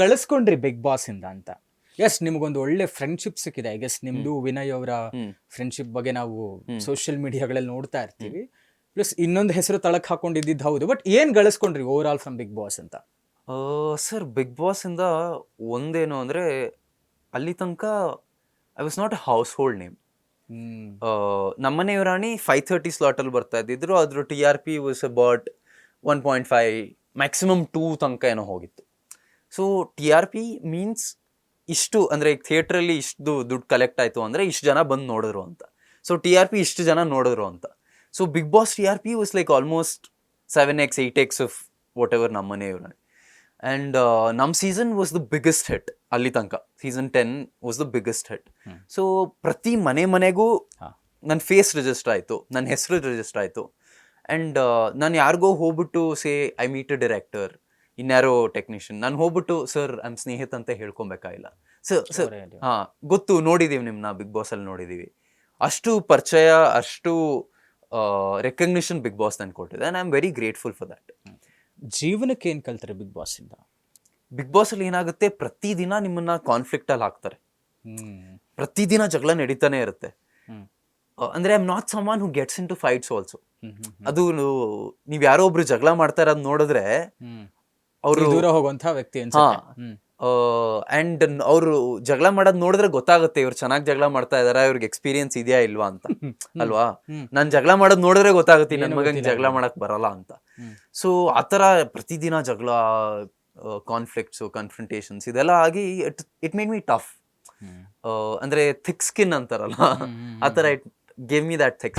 ಗಳಿಸ್ಕೊಂಡ್ರಿ big boss ಇಂದ ಅಂತ. S ನಿಮ್ಗೊಂದು ಒಳ್ಳೆ ಫ್ರೆಂಡ್ಶಿಪ್ ಸಿಕ್ಕಿದೆ. ಐ ಗೆಸ್ ನಿಮ್ದು ವಿನಯ್ ಅವರ ಫ್ರೆಂಡ್ಶಿಪ್ ಬಗ್ಗೆ ನಾವು. ಸೋಷಿಯಲ್ ಮೀಡಿಯಾಗಳಲ್ಲಿ ನೋಡ್ತಾ ಇರ್ತೀವಿ. ಪ್ಲಸ್ ಇನ್ನೊಂದು ಹೆಸರು ತಳಕ್ ಹಾಕೊಂಡಿದ್ದು ಹೌದು. ಬಟ್ ಏನ್ ಗಳಿಸ್ಕೊಂಡ್ರಿ over all from big boss ಅಂತ ಸರ್ ಬಿಗ್ ಬಾಸ್ ಇಂದ ಒಂದೇನು ಅಂದ್ರೆ ಅಲ್ಲಿ ತನಕ I was not a house hold name ನಮ್ಮನೆ ರಾಣಿ ಫೈವ್ ತರ್ಟಿ ಸ್ಲಾಟಲ್ಲಿ ಬರ್ತಾ ಇದ್ದಿದ್ರು. ಅದ್ರ T R P was about one point five maximum two ತನಕ ಏನೋ ಹೋಗಿತ್ತು. So T R P means ಇಷ್ಟು ಅಂದರೆ ಈಗ ಥಿಯೇಟ್ರಲ್ಲಿ ಇಷ್ಟು ದುಡ್ಡು ಕಲೆಕ್ಟ್ ಆಯಿತು ಅಂದರೆ ಇಷ್ಟು ಜನ ಬಂದು ನೋಡಿದ್ರು ಅಂತ. ಸೊ ಟಿ ಆರ್ ಪಿ ಇಷ್ಟು ಜನ ನೋಡಿದ್ರು ಅಂತ. So big boss T R P was like almost seven x eight x of whatever ನಮ್ಮನೆ ರಾಣಿ ಆ್ಯಂಡ್ ನಮ್ಮ season was the biggest hit ಅಲ್ಲಿ ತನಕ. Season ten was the biggest hit. So ಪ್ರತಿ ಮನೆ ಮನೆಗೂ. ನನ್ನ ಫೇಸ್ ರಿಜಿಸ್ಟರ್ ಆಯಿತು ನನ್ನ ಹೆಸರು ರಿಜಿಸ್ಟರ್ ಆಯಿತು. ಆ್ಯಂಡ್ ನಾನು ಯಾರಿಗೋ ಹೋಗ್ಬಿಟ್ಟು say I meet a director ಇನ್ಯಾರೋ ಟೆಕ್ನಿಷಿಯನ್. ನಾನು ಹೋಗ್ಬಿಟ್ಟು ಸರ್ ಐಮ್ ಸ್ನೇಹಿತ ಅಂತ ಹೇಳ್ಕೊಬೇಕಾಗಿಲ್ಲ. ಸರ್ ಸರ್ ಹಾ ಗೊತ್ತು ನೋಡಿದೀವಿ ನಿಮ್ಮನ್ನ ಬಿಗ್ ಬಾಸ್ ಅಲ್ಲಿ ನೋಡಿದೀವಿ. ಅಷ್ಟು ಪರಿಚಯ ಅಷ್ಟು ರೆಕಗ್ನಿಷನ್ ಬಿಗ್ ಬಾಸ್ ನಾನು ಕೊಟ್ಟಿದೆ. I am very grateful for that ಜೀವನಕ್ಕೆ ಏನು ಕಲ್ತಾರೆ ಬಿಗ್ ಬಾಸ್ ಇಂದ ಬಿಗ್ ಬಾಸ್ ಅಲ್ಲಿ ಏನಾಗುತ್ತೆ ಪ್ರತಿದಿನ ನಿಮ್ಮನ್ನ ಕಾನ್ಫ್ಲಿಕ್ಟ್ ಅಲ್ಲಿ ಹಾಕ್ತಾರೆ. ಪ್ರತಿದಿನ ಜಗಳ ನಡೀತಾನೆ ಇರುತ್ತೆ. ಅಂದ್ರೆ I am not someone who gets into fights also ಅದು ನೀವು ಯಾರೋ ಒಬ್ರು ಜಗಳ ಮಾಡ್ತಾ ಇರೋದು ನೋಡಿದ್ರೆ ಅವರು ದೂರ ಹೋಗುವಂತ ವ್ಯಕ್ತಿ ಅನ್ಸುತ್ತೆ. ಅಂಡ್ ಅವರು ಜಗಳ ಮಾಡೋದ್ ನೋಡಿದ್ರೆ ಗೊತ್ತಾಗುತ್ತೆ ಇವ್ರು ಚೆನ್ನಾಗಿ ಜಗಳ ಮಾಡ್ತಾ ಇದಾರ ಇವ್ರಿಗೆ ಎಕ್ಸ್ಪೀರಿಯನ್ಸ್ ಇದೆಯಾ ಇಲ್ವಾ ಅಂತ. ಅಲ್ವಾ? ನಾನು ಜಗಳ ಮಾಡೋದ್ ನೋಡಿದ್ರೆ ಗೊತ್ತಾಗುತ್ತೆ ನನ್ನ ಮಗನ ಜಗಳ ಮಾಡಕ್ ಬರಲ್ಲ ಅಂತ. ಸೊ ಆತರ ಪ್ರತಿದಿನ ಜಗಳ ಕಾನ್ಫ್ಲಿಕ್ಟ್ಸ್ ಕನ್ಫ್ರಂಟೇಷನ್ಸ್ ಇದೆಲ್ಲ ಆಗಿ it it made me tough ಅಂದ್ರೆ ಥಿಕ್ ಸ್ಕಿನ್ ಅಂತಾರಲ್ಲ. ಹ್ಮ್, ಹ್ಮ್, ಆ ಥರ it gave me that thick